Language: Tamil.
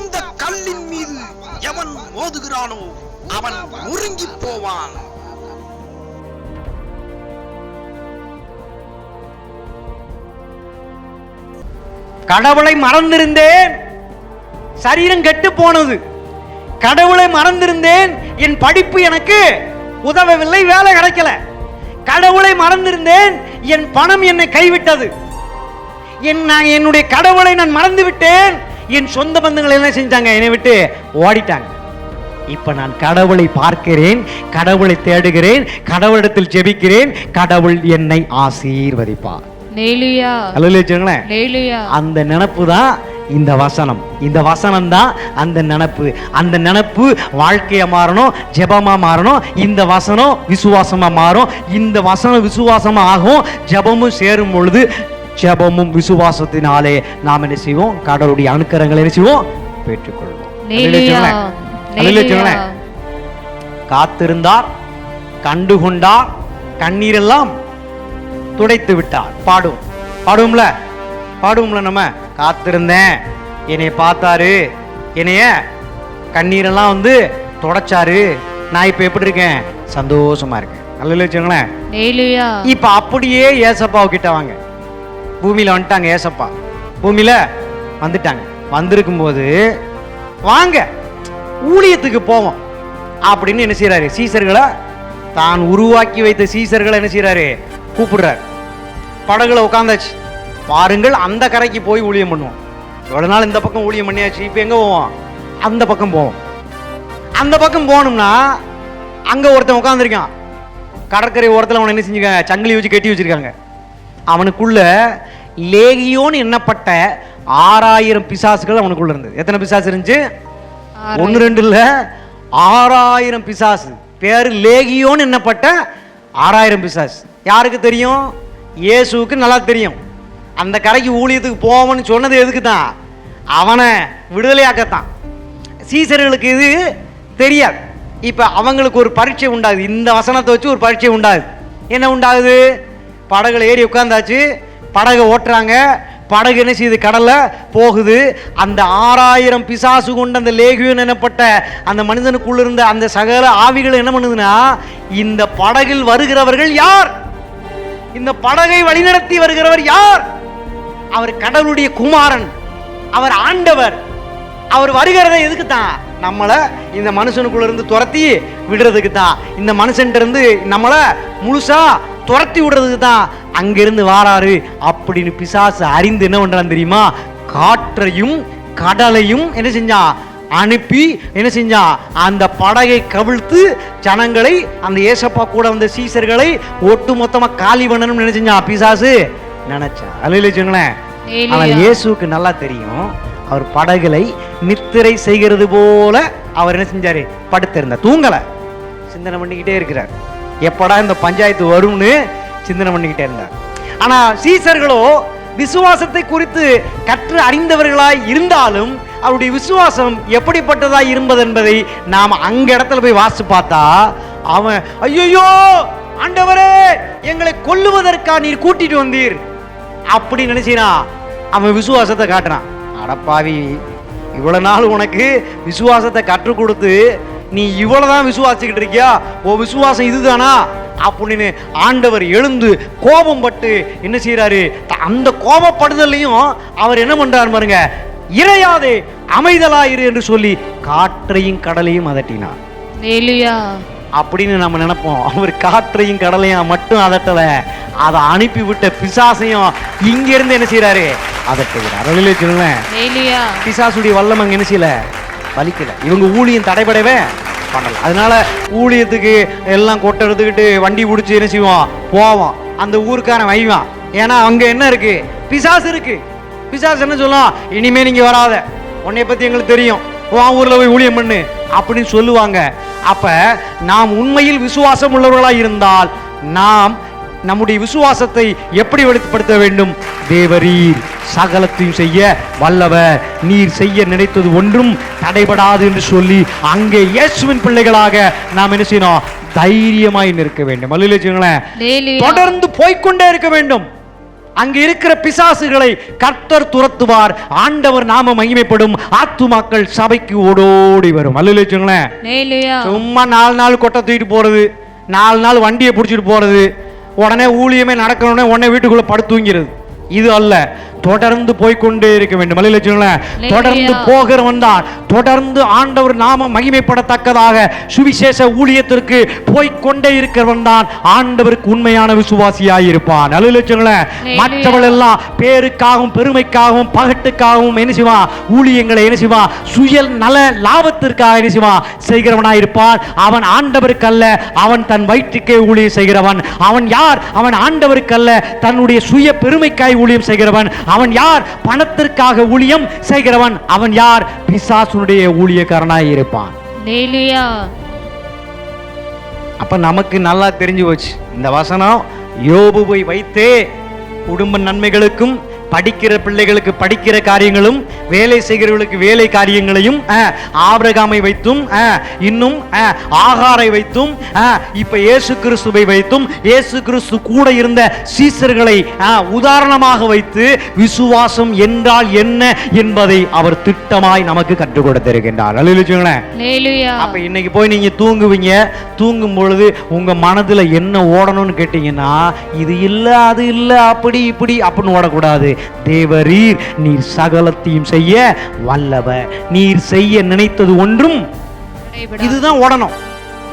இந்த கல்லின் மீது எவன் மோதுகிறானோ அவன் நொறுங்கி போவான். கடவுளை மறந்திருந்தேன். சரீரம் கெட்டு போனது. கடவுளை மறந்திருந்தேன். என் படிப்பு எனக்கு உதவவில்லை வேலை கிடைக்கல. கடவுளை மறந்திருந்தேன். என் பணம் என்னை கைவிட்டது. என் நான் என்னுடைய கடவுளை நான் மறந்து விட்டேன் என் சொந்த பந்தங்கள் என்ன செஞ்சாங்க. என்னை விட்டு ஓடிட்டாங்க. இப்ப நான் கடவுளை பார்க்கிறேன் கடவுளை தேடுகிறேன் கடவுளிடத்தில் ஜெபிக்கிறேன் கடவுள் என்னை ஆசீர்வதிப்பார். அந்த நினப்பு தான் இந்த வசனம். இந்த வசனம் தான் அந்த நினப்பு. அந்த நினப்பு வாழ்க்கையா மாறணும் ஜெபமா மாறணும் இந்த வசனம் விசுவாசமா மாறும். இந்த வசனம் விசுவாசமா ஆகும் ஜெபமும் சேரும் பொழுது ஜெபமும் விசுவாசத்தினாலே நாம் என்ன செய்வோம்? கடவுளுடைய அணுக்கரங்களை என்ன செய்வோம்? பெற்றுக்கொள்வோம். காத்திருந்தார் கண்டுகொண்டார் கண்ணீரெல்லாம் துடைத்து விட்டார். பாடுவோம். பாடுவோம்ல? பாடுவோம்ல நம்ம? காத்திருந்தேன். என்னைய பார்த்தாரு. என்னைய கண்ணீரெல்லாம் வந்து தொடச்சாரு. நான் இப்ப எப்படி இருக்கேன்? சந்தோஷமா இருக்கேன். நல்ல வச்சுங்களேன் இப்ப அப்படியே ஏசப்பாவு கிட்ட வாங்க. பூமியில வந்துட்டாங்க ஏசப்பா. பூமியில் வந்துட்டாங்க. வந்திருக்கும் போது வாங்க ஊழியத்துக்கு போவோம். அப்படின்னு என்ன செய்கிறாரு சீசர்களை தான் உருவாக்கி வைத்த சீசர்களை என்ன செய்கிறாரு கூப்பிடுறாரு. படகுல உட்காந்தாச்சு பாருங்கள் அந்த கரைக்கு போய் ஊழியம் பண்ணுவோம். எவ்வளோ நாள் இந்த பக்கம் ஊழியம் பண்ணியாச்சு இப்போ எங்கே போவோம்? அந்த பக்கம் போவோம். அந்த பக்கம் போகணும்னா அங்கே ஒருத்தன் உட்காந்துருக்கான் கடற்கரை ஓரத்தில் அவனை என்ன செஞ்சுருக்காங்க? சங்கிலி வச்சு கட்டி வச்சிருக்காங்க. அவனுக்குள்ள லேகியோன்னு எண்ணப்பட்ட ஆறாயிரம் பிசாசுகள் அவனுக்குள்ள இருந்தது. எத்தனை பிசாசு இருந்துச்சு? ஒன்று ரெண்டு இல்ல. ஆறாயிரம் பிசாசு. பேரு லேகியோன்னு எண்ணப்பட்ட ஆறாயிரம் பிசாசு. யாருக்கு தெரியும்? இயேசுவுக்கு நல்லா தெரியும். அந்த கரைக்கு ஊழியத்துக்கு போவன்னு சொன்னது எதுக்கு தான் அவனை விடுதலையாக்கத்தான். சீசர்களுக்கு இது தெரியாது. இப்போ அவங்களுக்கு ஒரு பரீட்சை உண்டாகுது. இந்த வசனத்தை வச்சு ஒரு பரீட்சை உண்டாகுது. என்ன உண்டாகுது? படகுல ஏறி உட்காந்தாச்சு படகை ஓட்டுறாங்க. படகு என்ன செய்யுது? கடலில் போகுது. அந்த ஆறாயிரம் பிசாசு கொண்ட அந்த லேகியன் எனப்பட்ட அந்த மனிதனுக்குள்ள இருந்த அந்த சகல ஆவிகள் என்ன பண்ணுதுன்னா இந்த படகில் வருகிறவர்கள் யார்? இந்த படகை வழிநடத்தி வருகிறவர் யார்? அவர் கடவுளுடைய குமாரன். அவர் ஆண்டவர். அவர் வருகிறத எதுக்கு தான் நம்மளை இந்த மனுஷனுக்குள்ள இருந்து துரத்தி விடுறதுக்கு தான் இந்த மனுஷன்ட்ட இருந்து நம்மளை முழுசா துரத்தி விடுறதுக்கு தான் அங்கிருந்து வாராரு அப்படின்னு பிசாசு அறிந்து என்ன பண்றான் தெரியுமா? காற்றையும் கடலையும் என்ன செஞ்சான் அனுப்பி என்ன செஞ்சான் அந்த படகை கவிழ்த்து ஜனங்களை அந்த ஏசப்பா கூட வந்த சீசர்களை ஒட்டு மொத்தமா காலி பண்ணணும்னு என்ன செஞ்சான் பிசாசு? நினைச்சா சொன்னேன் ஏலியா. ஆனால் இயேசுவுக்கு நல்லா தெரியும். அவர் படகுலை நித்திரை செய்கிறது போல அவர் என்ன செஞ்சாரு? படுத்திருந்தார். தூங்கல. சிந்தனை பண்ணிக்கிட்டே இருக்கிறார். எப்படா இந்த பஞ்சாயத்து வரும்னு சிந்தனை பண்ணிக்கிட்டே இருந்தார். ஆனா சீசர்களோ விசுவாசத்தை குறித்து கற்று அறிந்தவர்களாய் இருந்தாலும் அவருடைய விசுவாசம் எப்படிப்பட்டதாக இருப்பது என்பதை நாம் அங்க இடத்துல போய் வாசித்து பார்த்தா அவன் ஐயோ ஆண்டவரே எங்களை கொல்லுவதற்கா நீர் கூட்டிட்டு வந்தீர்? அப்படி நினைச்சினா அவன் விசுவாசத்தை காட்டுறான். அடப்பாவி இவ்வளவு நாள் உனக்கு விசுவாசத்தை கற்றுக் கொடுத்து நீ இவ்வளவுதான் விசுவாசிக்கிட்டு இருக்கியா? ஓ விசுவாசம் இதுதானா? அப்படின்னு ஆண்டவர் எழுந்து கோபம் பட்டு என்ன செய்றாரு? த- அந்த கோபப்படுதலையும் அவர் என்ன பண்றாரு பாருங்க இறையாதே அமைதலாயிரு என்று சொல்லி காற்றையும் கடலையும் அதட்டினார். அப்படின்னு நம்ம நினைப்போம். அவர் காற்றையும் கடலையும் மட்டும் அதட்டல. அதை அனுப்பி விட்ட பிசாசையும் இங்க இருந்து என்ன செய்யறாரு அதட்டுகிறார். பிசாசுடைய வல்லம் அங்க என்ன செய்யல? வலிக்கல. இவங்க ஊழியம் தடைபடவே பண்ணல. அதனால ஊழியத்துக்கு எல்லாம் கொட்டை எடுத்துக்கிட்டு வண்டி பிடிச்சி என்ன செய்வான்? போவான். அந்த ஊருக்காரன் வைவான். ஏன்னா அங்க என்ன இருக்கு? பிசாசு இருக்கு. பிசாசு என்ன சொல்லலாம் இனிமே நீங்க வராத. உன்னை பத்தி எங்களுக்கு தெரியும். உன் ஊர்ல போய் ஊழியம் பண்ணு. அப்படின்னு சொல்லுவாங்க. அப்ப நாம் உண்மையில் விசுவாசம் உள்ளவர்களாக இருந்தால் நாம் நம்முடைய விசுவாசத்தை எப்படி வெளிப்படுத்த வேண்டும்? தேவரீர் சகலத்தையும் செய்ய வல்லவர் நீர் செய்ய நினைத்தது ஒன்றும் தடைபடாது என்று சொல்லி அங்கே இயேசுவின் பிள்ளைகளாக நாம் என்ன செய்யணும்? தைரியமாய் நிற்க வேண்டும். அல்ல வச்சுங்களேன் நெய்லுயா தொடர்ந்து போய்க்கொண்டே இருக்க வேண்டும். அங்க இருக்கிற பிசாசுகளை கர்த்தர் துரத்துவார். ஆண்டவர் நாம மகிமைப்படும். ஆத்துமாக்கள் சபைக்கு ஓடோடி வரும். அல்ல வச்சுங்களேன் ஹalleluya சும்மா நாலு நாள் கொட்டை தூக்கிட்டு போறது நாலு நாள் வண்டியை பிடிச்சிட்டு போறது உடனே ஊழியமே நடக்கணும்னே உடனே வீட்டுக்குள்ளே படுத்து தூங்கிறது இது அல்ல. தொடர்ந்து போய்க்கொண்டே இருக்க வேண்டும். தொடர்ந்து போகிறவன் தான் தொடர்ந்து ஆண்டவர் நாம மகிமைப்படத்தக்கதாக சுவிசேஷ ஊழியத்திற்கு போய்க்கொண்டே இருக்கிறவன் தான் ஆண்டவருக்கு உண்மையான விசுவாசியாய் இருப்பான் அல்ல வச்சுங்களேன் மற்றவள் எல்லாம் பேருக்காகவும் பெருமைக்காகவும் பகட்டுக்காகவும் என்ன செய்வான் ஊழியங்களை என்ன செய்வான் சுய நல லாபத்திற்காக என்ன செய்வான் செய்கிறவனாய் இருப்பான் அவன் ஆண்டவருக்கு அல்ல அவன் தன் வயிற்றுக்கே ஊழியம் செய்கிறவன். அவன் யார்? அவன் ஆண்டவருக்கு அல்ல தன்னுடைய சுய பெருமைக்காய் ஊழியம் செய்கிறவன். அவன் யார்? பணத்திற்காக ஊழியம் செய்கிறவன். அவன் யார்? பிசாசுனுடைய ஊழியக்காரனாய் இருப்பான். அப்ப நமக்கு நல்லா தெரிஞ்சு போச்சு. இந்த வசனம் யோபுவை வைத்தே குடும்ப நன்மைகளுக்கும் படிக்கிற பிள்ளைகளுக்கு படிக்கிற காரியங்களும் வேலை செய்கிறவர்களுக்கு வேலை காரியங்களையும் ஆபிரகாமை வைத்தும் இன்னும் ஆகாரை வைத்தும் இப்ப இயேசு கிறிஸ்துவை வைத்தும் இயேசு கிறிஸ்து கூட இருந்த சீசர்களை உதாரணமாக வைத்து விசுவாசம் என்றால் என்ன என்பதை அவர் திட்டமாய் நமக்கு கற்றுக் கொடுத்திருக்கின்றார். அப்ப இன்னைக்கு போய் நீங்க தூங்குவீங்க தூங்கும் பொழுது உங்க மனதுல என்ன ஓடணும்னு கேட்டீங்கன்னா இது இல்ல அது இல்ல அப்படி இப்படி அப்படின்னு ஓடக்கூடாது. தேவரீர் நீர் சகலத்தையும் செய்ய வல்லவர். நீர் செய்ய நினைத்தது ஒன்றும் இதுதான் ஓடணும்.